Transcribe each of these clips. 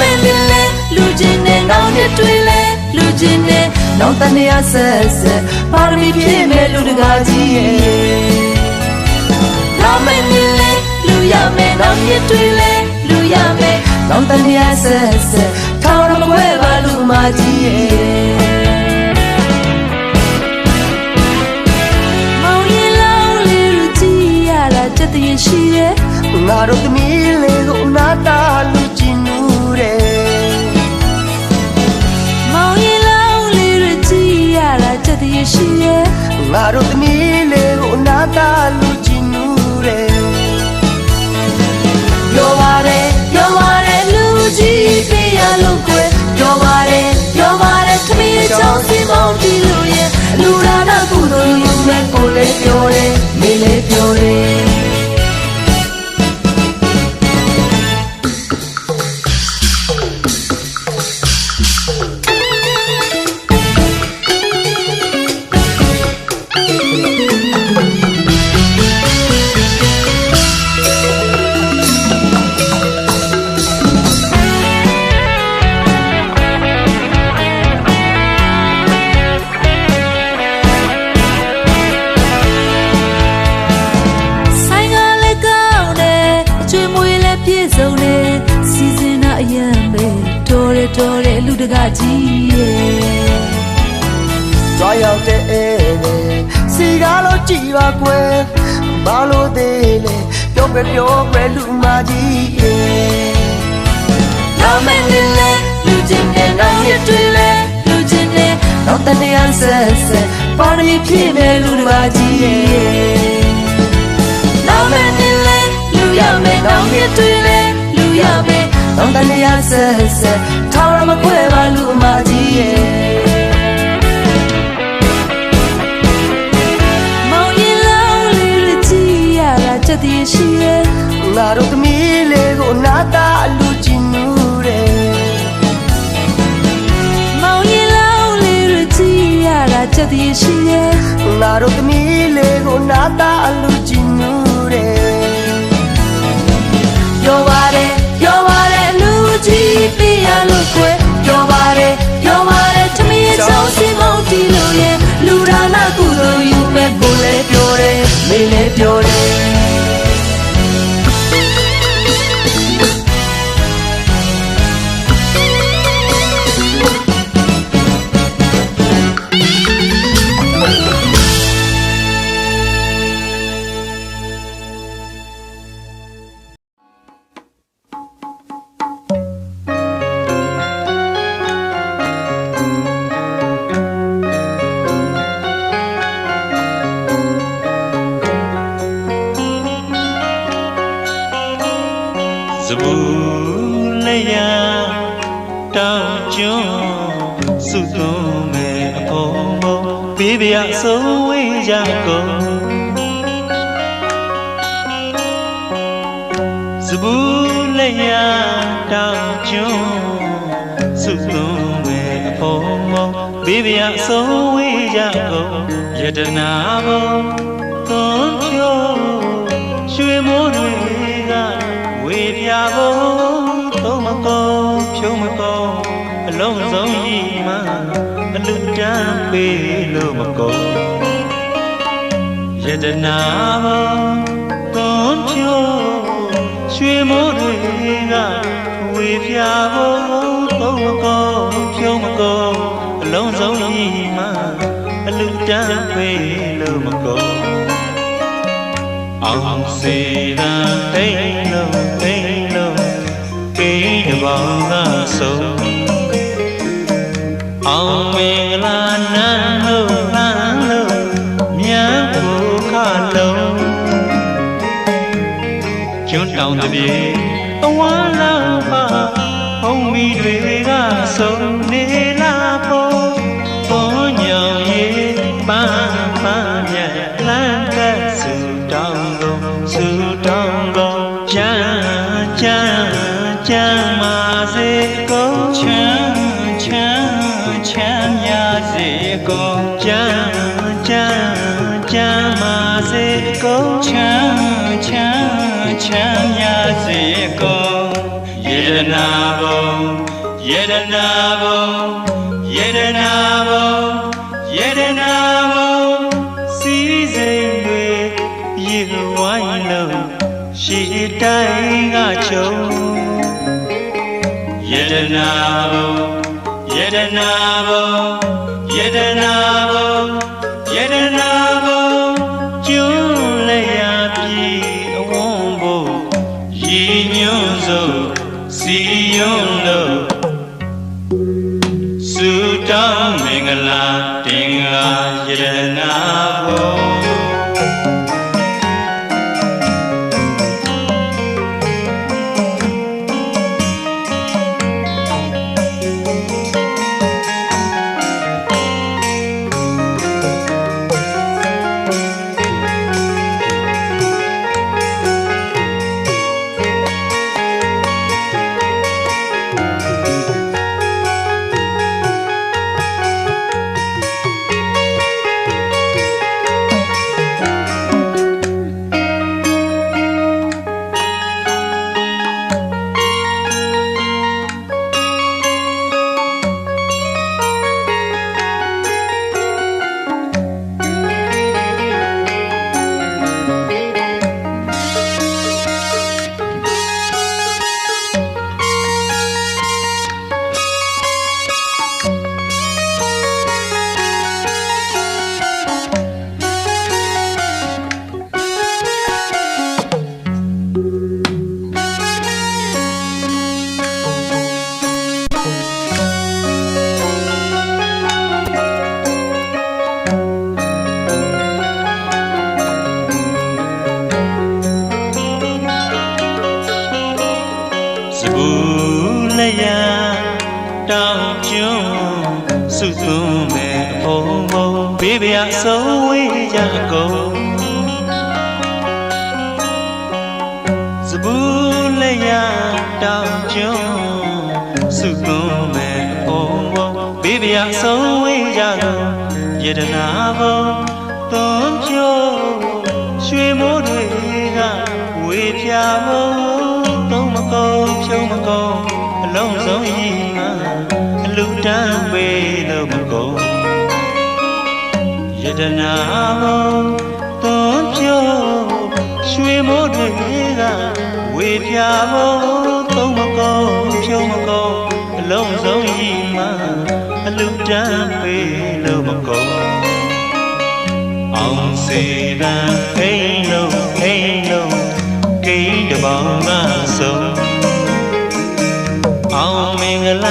မယ်လင်းလဲလူချင်းနဲ့နောင်နဲ့တွေ့လဲလူချင်းနဲ့နောက်တနေ့ဆက်ဆက်ပါရမီပြည့်မဲ့လူတကာကြီးရဲ့လာမယ်လင်းလဲလူရမယ်နောင်နဲ့တွေ့လဲလူရမယ်နောက်တနေ့ဆက်ဆက်ထောင်ရမခွဲပါလူမကြီးရဲ့မောင်ရင်လောင်းလေးလူကြည့်ရတာတတရရှိရဲ့ငါတို့သမီး ရရှိရဲ့ငါတို့သမီးလေးကိုနာတာလူကြည်နူးတယ်ပြောပါတယ်ပြောပါတယ်လူကြီးပြရလို့ကွယ်ပြောပါတယ်ပြောပါတယ် ကားလို့ကြည်ပါကွယ်ဘာလို့သေးလဲပြောပဲပြောပဲလူမကြီးရဲ့လာမယ်လင်းလဲလူချင်းနဲ့နောင်ရတွေ့လဲလူချင်းနဲ့နောက်တနေ့ဆက်ဆက်ပါရမီပြည့်မဲ့လူတကာကြီးရဲ့လာမယ်လင်းလဲလူရမယ်နောင်ရတွေ့လဲလူရမယ်နောက်တနေ့ဆက်ဆက်ထောင်ရမခွဲပါလူမကြီးရဲ့ တာတတရရှိရဲ့ငါတို့သမီးလေးကိုနာတာလူကြည်နူးတယ်မောင်ရင်လောင်းလေးလူကြည့်ရတာတတရရှိရဲ့ငါတို့သမီးလေးကိုနာတာလူကြည်နူးတယ်ပြောပါတယ်ပြောပါတယ်လူကြီးပြရလို့ကွယ်ပြောပါတယ်ပြောပါတယ်တမီးချောင်းစီမောင်တီလို့ရဲ့လူဒါနာကုသိုလ်ယူမဲ့ကိုလည်းပြောတယ်မင်းလေးပြောတယ် စပူလက်ရတောင်းကျွန်းစုသွန်းမဲ့အဖုံဖုံပေးပြဆုံးဝေးကြကုန်စပူလက်ရတောင်းကျွန်းစုသွန်းမဲ့အဖုံဖုံပေးပြဆုံးဝေးကြကုန်ယတနာဘုံသွန်ဖြိုးရွှေမိုးတွေက ဝေပြဖို့သုံးမကုန်ဖြုံးမကုန်အလုံးစုံကြီးမှအလူတန်းပေးလို့မကုန်ယတနာဘုံသွန်ဖြိုးရွှေမိုးတွေကဝေပြဖို့သုံးမကုန်ဖြုံးမကုန်အလုံးစုံကြီးမှအလူတန်းပေးလို့မကုန် အောင်စေတာတိတ်လုံးတိတ်လုံးကိန်းတစ်ပေါင်းကဆုံးအောင်မင်္ဂလာနန်းလို့လန်းလို့မြတ်ကိုခလုံးကျွန်းတောင်တပြေအဝါလာပါဘုံမီတွေကဆုံးနေ ချမ်းမြစေကုန်ချမ်းချမ်းချမ်းမာစေကုန်ချမ်းချမ်းချမ်းမြစေကုန်ယေဒနာဘုံယေဒနာဘုံယေဒနာဘုံယေဒနာဘုံစီစိမ်တွေရေဝိုင်းလုံးရှေ့တိုင်းကချုံယေဒနာဘုံယေဒ နာဘုံယေဒနာဘုံယေဒနာဘုံကျွန်းလျာပြီအဝန်းဘုံရေညွန်းစို့စီယွန်းလို့စုတောင်းမင်္ဂလာတင်္ဂါယရနာဘုံ လည်းရတောင်းကျွန်းစုသွန်းမဲ့အဖုံဖုံဘေးပြအဆုံးဝေးကြကုန်ယတနာဘုံသွန်ဖြိုးရွှေမိုးတွေကဝေပြဘုံသုံးမကုန်ဖြုံးမကုန်အလုံးစုံဤမှာအလူတန်းပေးလို့မကုန်ယတနာဘုံသွန်ဖြိုးရွှေမိုးတွေက ဝေပြဘုံသုံးမကုန်ဖြုံးမကုန်အလုံးစုံဤမှာအလူတန်းပေးလို့မကုန်အောင်စေတံခိန်လုံးခိန်လုံးကိန်းတပေါင်းကဆုံးအောင်မင်္ဂ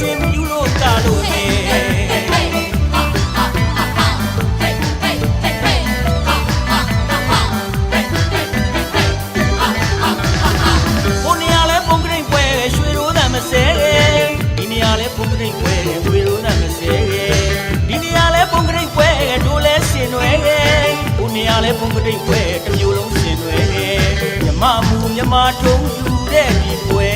ရွှင်ရွှင်မြူလို့တာလို့နေဘုံနေရလဲပုံကရိတ်ပွဲရွှေရိုးတမ်းမစဲဒီနေရာလဲပုံကရိတ်ပွဲရွှေရိုးတမ်းမစဲဒီနေရာလဲပုံကရိတ်ပွဲဒိုးလဲစင်နွယ်ဘုံနေရလဲပုံကရိတ်ပွဲတစ်မျိုးလုံးစင်နွယ်မြမမူမြမထုံးယူတဲ့ဒီပွဲ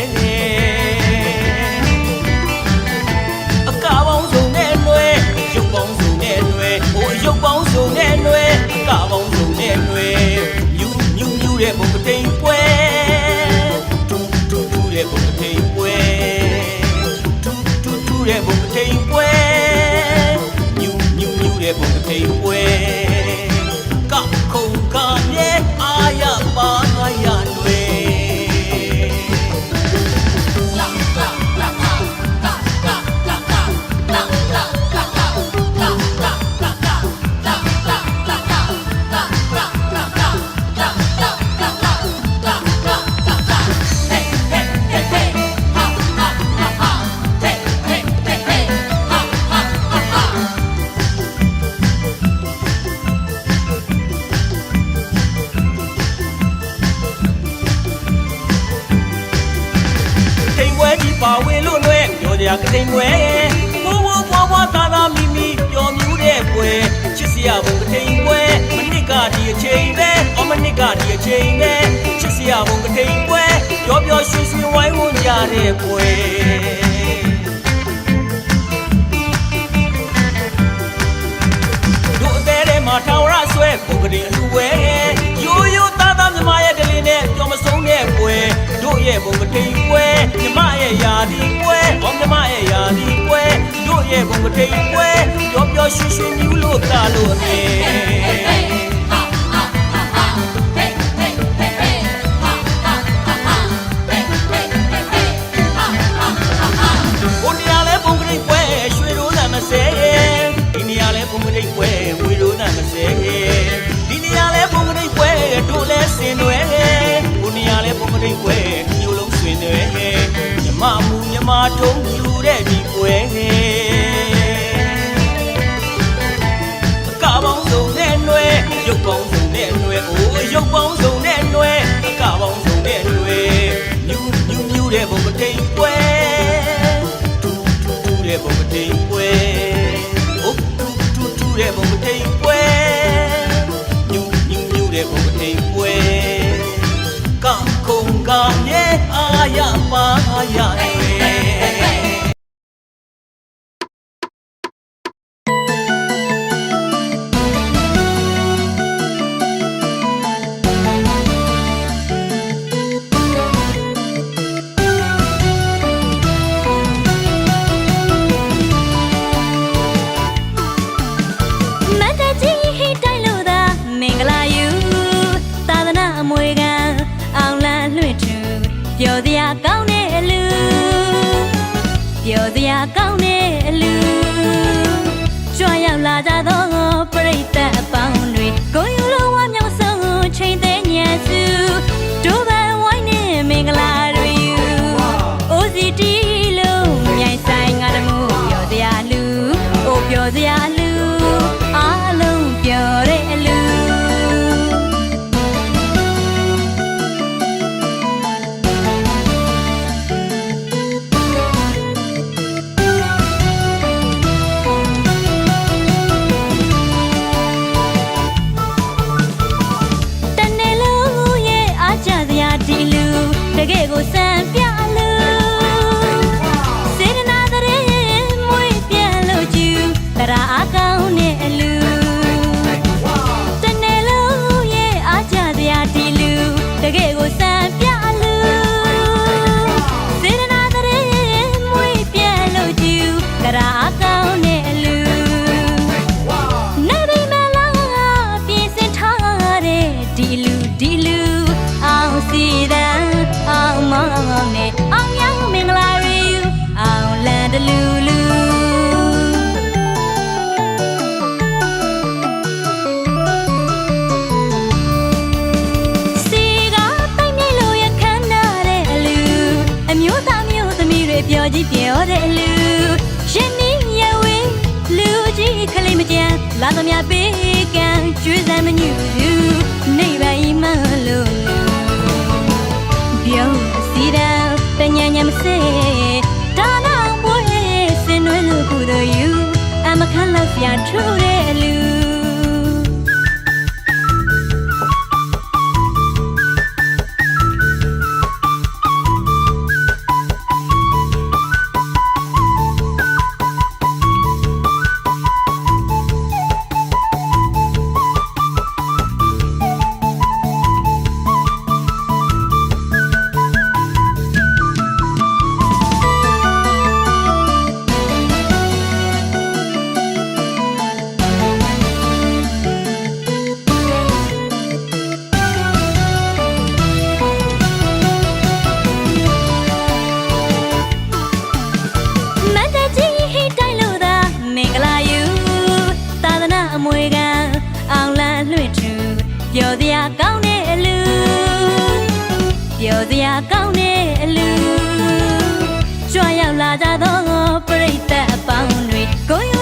ရာကတိမ်ပွဲဘိုးဘိုးဘွားဘွားသာသာမိမိပျော်မြူးတဲ့ပွဲချစ်စရာဘုံကတိမ်ပွဲမနစ်ကဒီအချိန်ပဲအော်မနစ်ကဒီအချိန်ပဲချစ်စရာဘုံကတိမ်ပွဲပျော်ပျော်ရွှင်ရွှင်ဝိုင်းဝန်းကြတဲ့ပွဲတို့အသေးထဲမှာထောင်ရဆွဲပုဂ္ဂိုလ်အလူဝဲ သမားရဲ့ဒလင်နဲ့ပျော်မဆုံးတဲ့ပွဲတို့ရဲ့ဘုံမတိမ်ပွဲမြမရဲ့ယာဒီပွဲဟောမြမရဲ့ယာဒီပွဲတို့ရဲ့ဘုံမတိမ်ပွဲပျော်ပျော်ရွှင်ရွှင်မြူးလို့သာလို့အမြဲ အိမ်ပွဲကခုံကမြဲအာရပါအာရအိမ် မခံလောက်စရာထူတဲ့အလူ ပျော်စရာကောင်းတဲ့အလူပျော်စရာကောင်းတဲ့အလူကြွရောက်လာကြသောပရိသတ်အပေါင်းတွေကို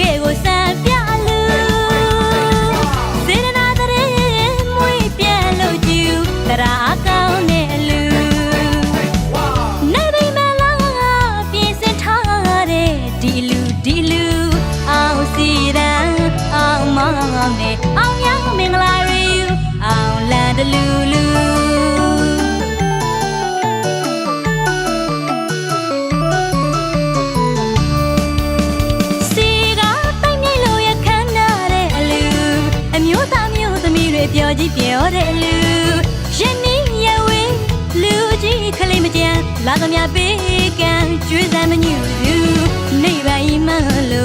တ ပြောကြည့်ပြောတဲ့အလူယနေ့ရဝေးလူကြီးခလေးမကြမ်းလာသမျှပေးကံကျွေးစမ်းမညူလူနေပါဤမလို့လူ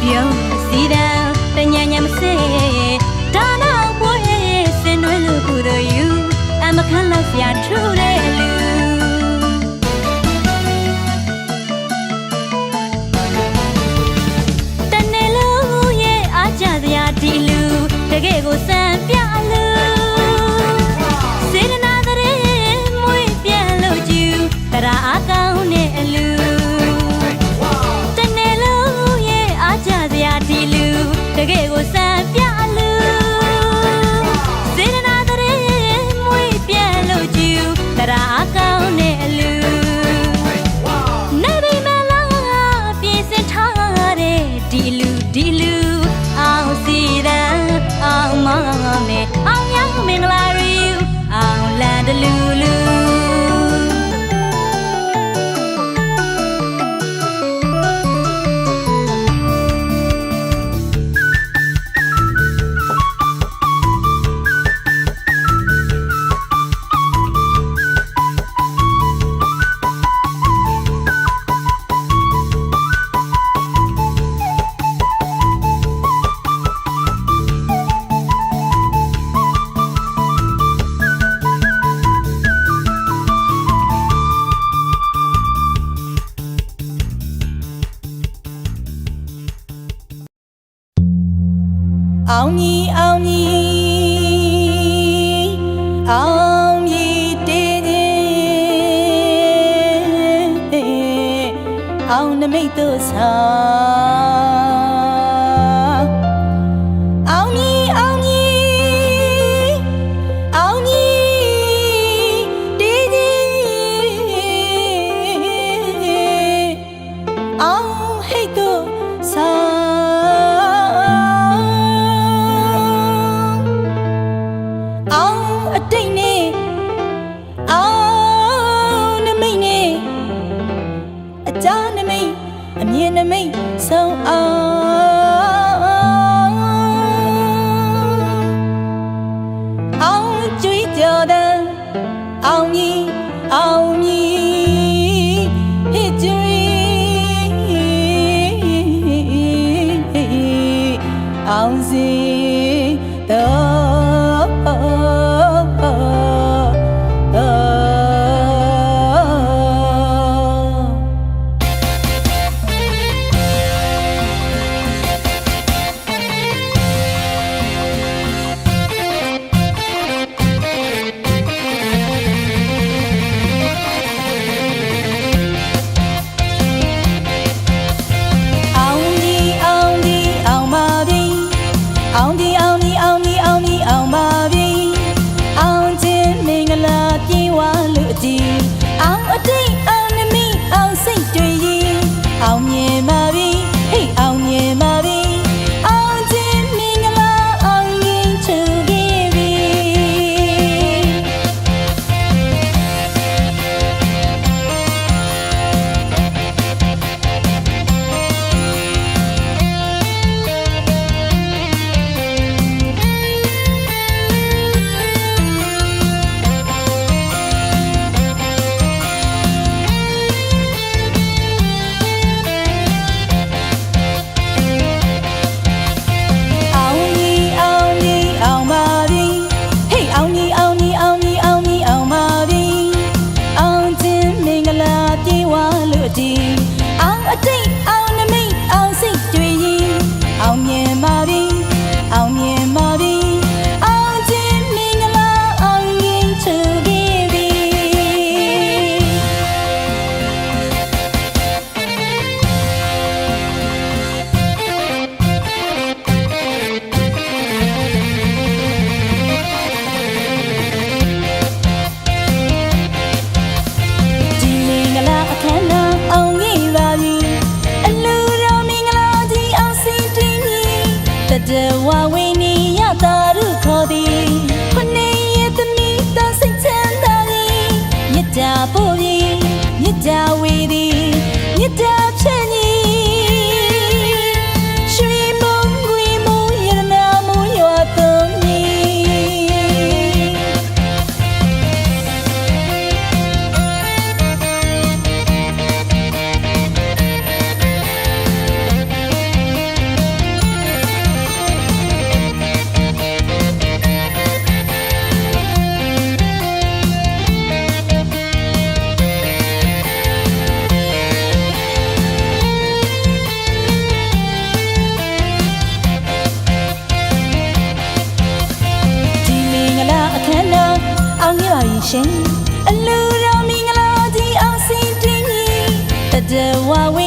ပြောစီတံတညာညာမစေဒါနောက်ပွဲစင်နွယ်လို့ကိုယ်တော်ယူအမခံလောက်စရာထူတဲ့လူ ကယ်ကိုစံပြလူစေတနာတရေမွေးပြန်လို့ကျူတရာအကောင်းနဲ့အလူတနေ့လုံးရဲ့အားကြစရာဒီလူတကယ်ကိုစံပြလူစေတနာတရေမွေးပြန်လို့ကျူတရာအကောင်း အောင်ကြီးအောင်ကြီးအောင်ကြီးတေးသေးအောင်နမိတ်တို့ဆောင် So may Bóng ပို့ပြီးမြတ်တာဝေ the what we